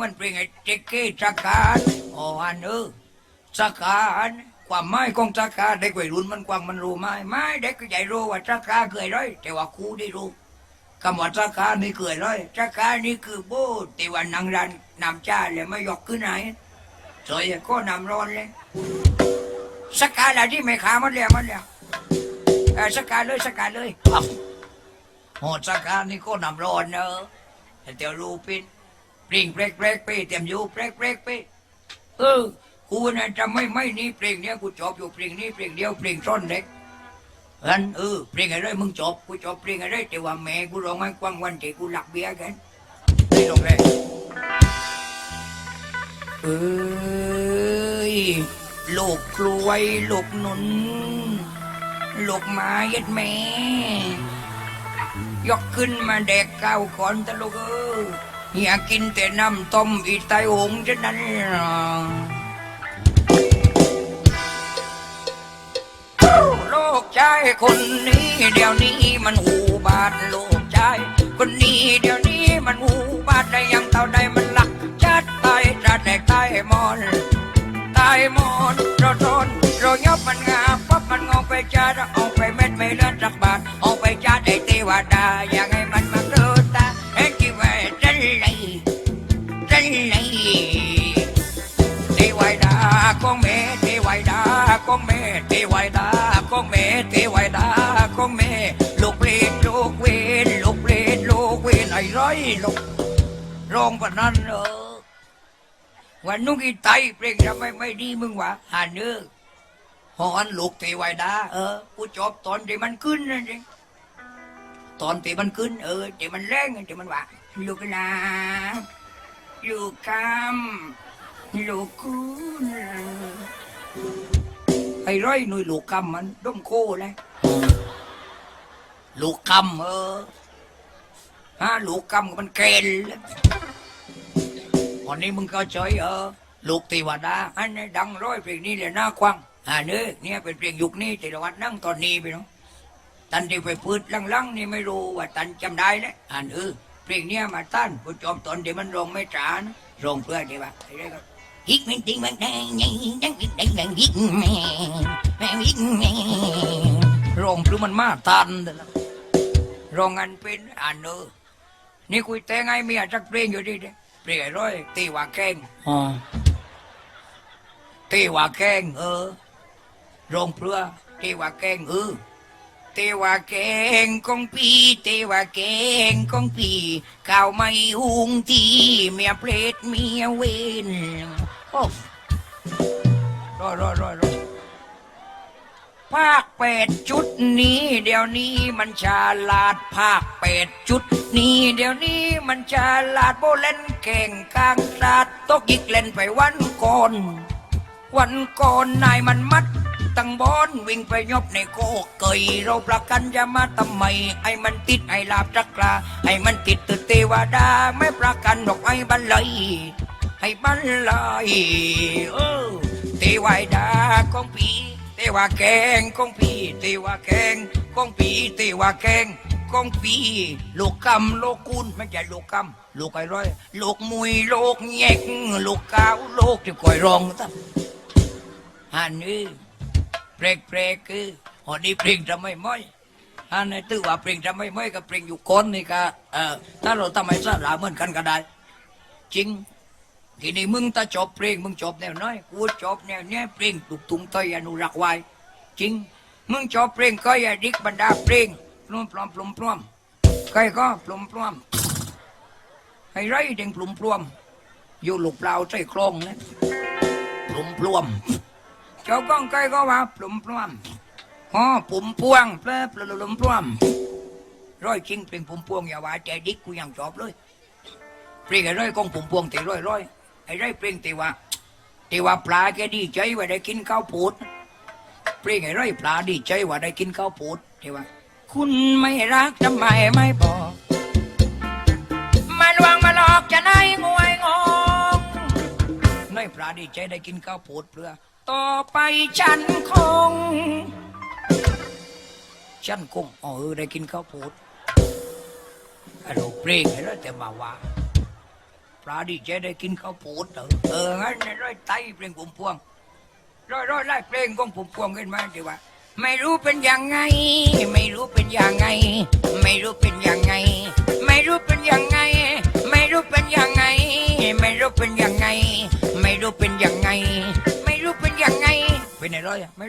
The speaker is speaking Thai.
มันเป็นไอ้เจ๊กเก้จักการอ๋ออันเออจักการความหมายของจักการเด็กวัยรุ่นมันกว้างมันรู้ไหมไม่เด็กก็ใหญ่รู้ว่าจักการคืออะไรแต่ว่าครูได้รู้คำว่าจักการนี่คืออะไรจักการนี่คือโบแต่ว่านางรันนำจ้าเลยไม่ยกขึ้นไหนสวยก็นำร้อนเลยสักการอะไรที่ไม่ขามันแล้วมันแล้วเออสักการเลยสักการเลยโหสักการนี่ก็นำร้อนเนอะแต่เดี๋ยวรูปิน ปริงเปรกเปรกไปเตรียมอยู่เปรกเปรกไปเออกูน่ะจะไม่ไม่นี่เพลงเนี้ยกูจบอยู่เพลงนี้เพลงเดียวเพลงซ่อนเด็กอันเออเพลงอะไรมึงจบกูจบเพลงอะไรแต่ว่าแม่กูร้องให้กว้างวันที่กูหลักเบี้ยกันนี่ลงเลยเอ้ยลูกกล้วยลูกหนุนลูกไม้ยัดแม่ยกขึ้นมาแดกข้าวก่อนตะลูกเออ อยากกินแต่น้ำต้มอีไตหงฉะนั้นโลกชายคนนี้เดี๋ยวนี้มันหูบาดโลกชายคนนี้เดี๋ยวนี้มันหูบาดได้ยังเท่าใดมันหลักจัดไปจัดแดกใต้มอนตายหมดเราโดนเรายบมันงาปั๊บมันงอไปจ้าเอาไปเม็ดไม่เลือนสักบาทเอาไปจ้าได้เทวดา เทวดาของแม่เทวดาของแม่เทวดาของแม่เทวดาของแม่ลูกเปรตลูกเวนลูกเปรตลูกเวนไอ้ร้อยลูกร้องปะนั้นเออวันนุกอีไตเปล่งทำไมไม่ดีมึงวะหาเนื้อหอนลูกเทวดาเออกูจบตอนที่มันขึ้นนั่นเองตอนที่มันขึ้นเออที่มันแรงที่มันว่าลูกนะ ลูกคำลูกคุณไอ้ร้อยหนุ่ยลูกคำมันด้มโคเลยลูกคำเออฮะลูกคำมันเกลวันนี้มึงก็เฉยเออลูกเทวดาอันนี้ดังร้อยเพลงนี้เลยหน้าควังอ่าเนื้อเนี่ยเป็นเพลงยุคนี้ต่ละวัดนั่งตอนนี้ไปเนาะตันที่ไปพูดลังๆนี่ไม่รู้ว่าตันจำได้เลยอ่านเออ เพลงเนี้ยมาตั้นผู้จอมตอนเดี๋ยวมันร้องไม่จานะร้องเพื่อที่ว่าไอ้เรื่องก็ฮิกมันจริงมันแดงยังยังยังยังฮิกแม่แม่ฮิกแม่ร้องหรือมันมาตันแต่ละร้องอัน เป็นอ่านเออนี่คุยแต่งไงเมียจักเพลงอยู่ดีเด้เปลี่ยนร้อยตีว่าแข้งอ๋อตีว่าแข้งเองพี่เออตีว่าแกงของพี่ตีว่าแกงของพี่ข้าวไม่หุงทีเมียเพลดเมียเวนโอ้รอรอรอรอภาคเป็ดจุดนี้ เดี๋ยวนี้มันฉลาดภาคเป็ดจุดนี้ เดี๋ยวนี้มันฉลาดโบเล่นเก่งกลางศาสตร์ตกยิกเล่นไปวันก่อนวันก่อนนายมันมัด ตั้งบอนวิ่งไปยบในโคกเกยเราประกันจะมาทำไมไอ้มันติดไอ้ลาบจักราไอ้มันติดตึกเทวดาไม่ประกันหรอกไอ้บันเลยให้บันเลยเออเทวดาของผีเทวาแกงของผีเทวาแกงของผีเทวาแกงของผีลูกกำลูกกุนไม่ใช่ลูกกำลูกไอ้ร้อยลูกมุยลูกแยกลูกกาวลูกที่คอยร้องตั้งอันนี้ เพลงเพลงคือหอนี้เพลงจะไม่ไม้อันนี้ถือว่าเพลงจะไม่ไหม้กับเพลงอยู่คนนี่ก็เออถ้าเราทำให้สระเหมือนกันก็ได้ จริง ทีนี้มึงถ้าจบเพลงมึงจบแนวน้อยกูจบแนวเนี้ยเพลงตุกตุงต้อยอนุรักษ์ไว้จริง มึงจบเพลงก็อย่าดิกบรรดาเพลงปลุมปลอมปลุมปลอมใครก็ปลุมปลอมให้ไรเด้งปลุมปลอมอยู่หลูกเปล่าใส่โครงนะปลุมปลอม เจ้าก้องไก่ก็ว่าปลุมปล้อมฮอปุ่มพวงเปลปลุมปล้อมร้อยจริงเป็นปุ่มพวงอย่าว่าใจดิกกูยังชอบเลยเปลี่ยนไอ้ร้อยกองปุ่มพวงแตีร้อยร้อยไอ้ร้อยเปลี่ยนตีว่าตีว่าปลาแกดีใจว่าได้กินข้าวปูดเปลี่ยนไอ้ร้อยปลาดีใจว่าได้กินข้าวปูดตีว่า คุณไม่รักทำไมไม่บอกมาลวงมาหลอกจะได้งวยงงน้อยปลาดีใจได้กินข้าวโพดเปลือ ต่อไปฉันคง ฉันคงเออได้กินข้าวโพดฮัลโหลเพลงให้แล้วแต่มาว่าปลาดีเจได้กินข้าวปูดเออเอองั้นร้อยไตเพลงผมพวงร้อยร้อยไล่เพลงของผมพวงขึ้นมาดีว่า ไม่รู้เป็นยังไง ไม่รู้เป็นยังไง ไม่รู้เป็นยังไง ไม่รู้เป็นยังไง ไม่รู้เป็นยังไง ไม่รู้เป็นยังไง Rồi mấy.